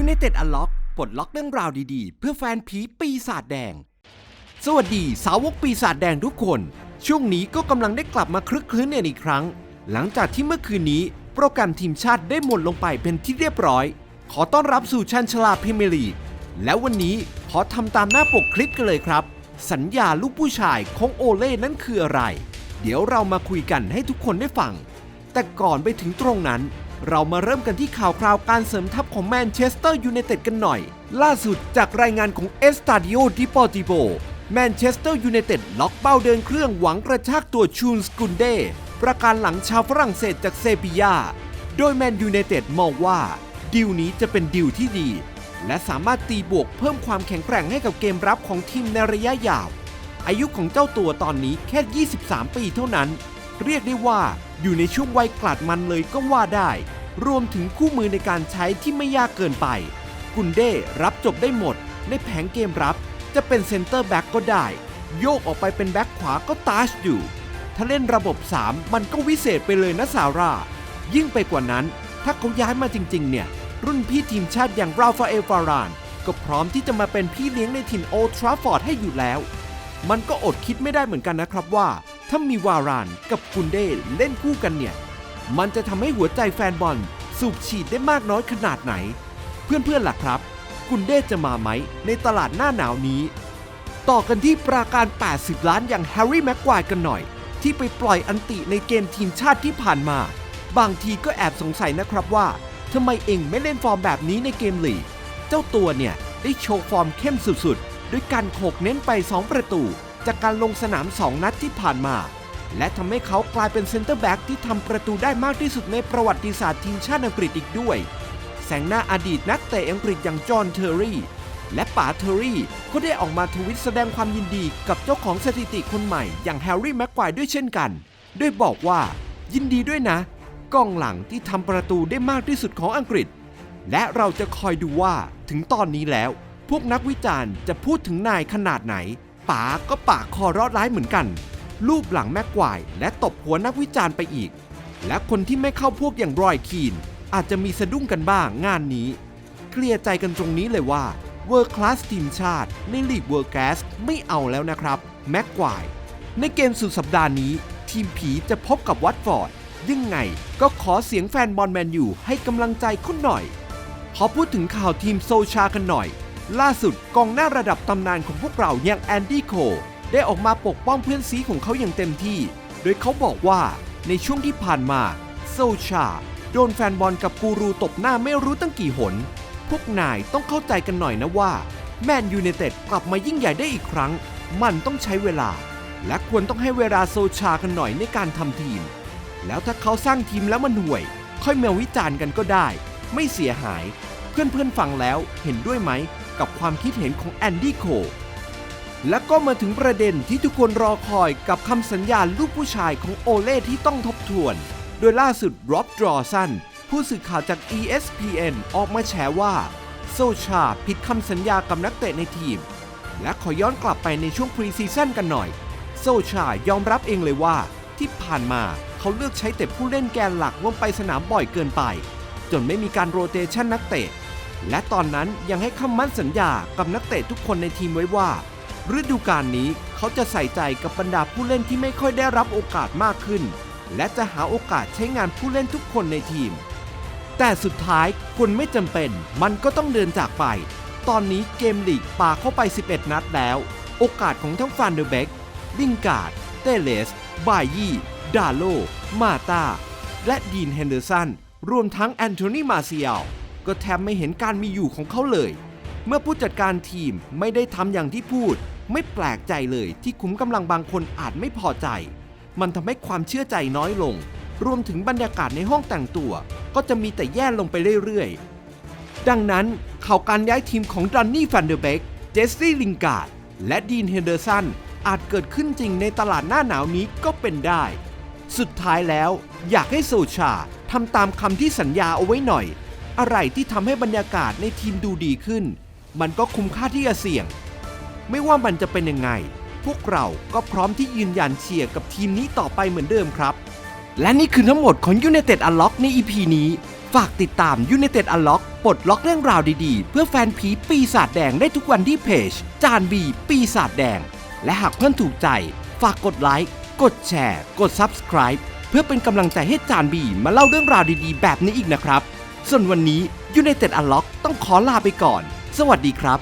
United Unlock ปลดล็อกเรื่องราวดีๆ เพื่อแฟนผีปีศาจแดง สวัสดีสาวกปีศาจแดงทุกคน ช่วงนี้ก็กำลังได้กลับมาคลึกคลื้นกันอีกครั้ง หลังจากที่เมื่อคืนนี้ โปรแกรมทีมชาติได้หมดลงไปเป็นที่เรียบร้อย ขอต้อนรับสู่ชันชลาพรีเมียร์ลีกแล้ววันนี้ขอทำตามหน้าปกคลิปกันเลยครับ สัญญาลูกผู้ชายของโอเล่นั้นคืออะไร เดี๋ยวเรามาคุยกันให้ทุกคนได้ฟัง แต่ก่อนไปถึงตรงนั้น เรามาเริ่มกันที่ข่าวคราวการเสริมทัพของแมนเชสเตอร์ยูไนเต็ดกันหน่อย ล่าสุดจากรายงานของเอสตาดิโอดิปอติโบแมนเชสเตอร์ยูไนเต็ดล็อกเป้าเดินเครื่องหวังกระชากตัวชูนสกุนเดประการหลังชาวฝรั่งเศสจากเซบียา โดยแมนยูไนเต็ดมองว่าดิวนี้จะเป็นดิวที่ดี และสามารถตีบวกเพิ่มความแข็งแกร่งให้กับเกมรับของทีมในระยะยาว อายุของเจ้าตัวตอนนี้แค่ 23 ปีเท่านั้น เรียกได้ว่า อยู่ในช่วงวัยกลัดมันเลยก็ว่าได้ รวมถึงคู่มือในการใช้ที่ไม่ยากเกินไป กุนเด้รับจบได้หมด ในแผงเกมรับ จะเป็นเซนเตอร์แบ็กก็ได้ โยกออกไปเป็นแบ็กขวาก็ตาชอยู่ ถ้าเล่นระบบ 3 มันก็วิเศษไปเลยนะซาร่า ยิ่งไปกว่านั้น ถ้าเขาย้ายมาจริง ๆ เนี่ย รุ่นพี่ทีมชาติอย่างราฟาเอลฟาราน ก็พร้อมที่จะมาเป็นพี่เลี้ยงในถิ่นโอทราฟอร์ดให้อยู่แล้ว มันก็อดคิดไม่ได้เหมือนกันนะครับว่า ถ้ามีวารานกับกุนเด้เล่นคู่กันเนี่ย มันจะทำให้หัวใจแฟนบอลสูบฉีดได้มากน้อยขนาดไหน เพื่อนๆล่ะครับ กุนเด้จะมาไหมในตลาดหน้าหนาวนี้ ต่อกันที่ปราการ 80 ล้านอย่างแฮร์รี่แม็กควายกันหน่อย ที่ไปปล่อยอันติในเกมทีมชาติที่ผ่านมา บางทีก็แอบสงสัยนะครับว่าทำไมเองไม่เล่นฟอร์มแบบนี้ในเกมลีกเจ้าตัวเนี่ยได้โชว์ฟอร์มเข้มสุดๆ ด้วยการโขกเน้นไป 2 ประตู จากการลงสนาม 2 นัดที่ผ่านมา และทำให้เขากลายเป็นเซนเตอร์แบ็กที่ทำประตูได้มากที่สุดในประวัติศาสตร์ทีมชาติอังกฤษอีกด้วย แสงหน้าอดีตนักเตะอังกฤษอย่างจอห์นเทอร์รี่ และป๋าเทอร์รี่ก็ได้ออกมาทวิตแสดงความยินดีกับเจ้าของสถิติคนใหม่อย่างแฮร์รี่แม็กควายด้วยเช่นกันด้วยบอกว่า ยินดีด้วยนะกองหลังที่ทำประตูได้มากที่สุดของอังกฤษ และเราจะคอยดูว่าถึงตอนนี้แล้ว พวกนักวิจารณ์จะพูดถึงนายขนาดไหน ป๋าก็ปากคอรอดร้ายเหมือนกันรูปหลังแม็กควายและตบหัวนักวิจารณ์ไปอีก และคนที่ไม่เข้าพวกอย่างรอยคีน อาจจะมีสะดุ้งกันบ้างงานนี้ เคลียร์ใจกันตรงนี้เลยว่าเวอร์คลาสทีมชาติในลีกเวอร์แกสไม่เอาแล้วนะครับแม็กควายในเกมสุดสัปดาห์นี้ ทีมผีจะพบกับวัตฟอร์ดยังไงก็ขอเสียงแฟนบอลแมนยูให้กำลังใจคุณหน่อย ขอพูดถึงข่าวทีมโซชากันหน่อย ล่าสุดกองหน้าระดับตำนานของพวกเราอย่างแอนดี้โคได้ออกมาปกป้องเพื่อนซีของเขาอย่างเต็มที่ โดยเขาบอกว่าในช่วงที่ผ่านมาโซชา โดนแฟนบอลกับกูรูตบหน้าไม่รู้ตั้งกี่หน พวกนายต้องเข้าใจกันหน่อยนะว่า แมนยูไนเต็ดกลับมายิ่งใหญ่ได้อีกครั้ง มันต้องใช้เวลา และควรต้องให้เวลาโซชากันหน่อยในการทำทีม แล้วถ้าเขาสร้างทีมแล้วมันห่วย ค่อยมาวิจารณ์กันก็ได้ ไม่เสียหาย เพื่อนๆฟังแล้วเห็นด้วยไหม กับความคิดเห็นของแอนดี้โคและก็มาถึงประเด็นที่ทุกคนรอคอยกับคำสัญญาลูกผู้ชายของโอเล่ที่ต้องทบทวน โดยล่าสุดร็อบดรอสันผู้สื่อข่าวจาก ESPN ออกมาแฉว่าโซชาผิดคำสัญญากับนักเตะในทีม และขอย้อนกลับไปในช่วงพรีซีซั่นกันหน่อย โซชายอมรับเองเลยว่า ที่ผ่านมาเขาเลือกใช้แต่ผู้เล่นแกนหลักลงไปสนามบ่อยเกินไป จนไม่มีการโรเตชันนักเตะ และตอนนั้นยังให้คำมั่นสัญญากับนักเตะทุกคนในทีมไว้ว่า ฤดูกาลนี้เขาจะใส่ใจกับบรรดาผู้เล่นที่ไม่ค่อยได้รับโอกาสมากขึ้น และจะหาโอกาสใช้งานผู้เล่นทุกคนในทีม แต่สุดท้ายคนไม่จำเป็นมันก็ต้องเดินจากไป ตอนนี้เกมลีกปาเข้าไป 11 นัดแล้ว โอกาสของทั้งฟานเดอร์เบกลิงการ์ดเตเลส บายี่ดาโล มาตา และดีนเฮนเดอร์สัน รวมทั้งแอนโทนีมาเซียล ก็แทบไม่เห็นการมีอยู่ของเขาเลย เมื่อผู้จัดการทีมไม่ได้ทำอย่างที่พูด ไม่แปลกใจเลยที่ขุมกำลังบางคนอาจไม่พอใจ มันทำให้ความเชื่อใจน้อยลง รวมถึงบรรยากาศในห้องแต่งตัว ก็จะมีแต่แย่ลงไปเรื่อยๆ ดังนั้นข่าวการย้ายทีมของดันนี่แฟนเดอร์เบกเจสซี่ลิงการ์ดและดีนเฮนเดอร์สันอาจเกิดขึ้นจริงในตลาดหน้าหนาวนี้ก็เป็นได้ สุดท้ายแล้วอยากให้โซชาทำตามคำที่สัญญาเอาไว้หน่อย อะไรที่ทำให้บรรยากาศในทีมดูดีขึ้น มันก็คุ้มค่าที่จะเสี่ยง ไม่ว่ามันจะเป็นยังไง พวกเราก็พร้อมที่ยืนยันเชียร์กับทีมนี้ต่อไปเหมือนเดิมครับ และนี่คือทั้งหมดของ United Unlock ใน EP นี้ ฝากติดตาม United Unlock ปลดล็อกเรื่องราวดีๆ เพื่อแฟนผีปีศาจแดงได้ทุกวันที่เพจ จานบีปีศาจแดง และหากเพื่อนถูกใจ ฝากกดไลค์กดแชร์ กด Subscribe เพื่อเป็นกำลังใจให้จานบีมาเล่าเรื่องราวดีๆ แบบนี้อีกนะครับ ส่วนวันนี้ยูเนเต็ดอัลล็อกต้องขอลาไปก่อน สวัสดีครับ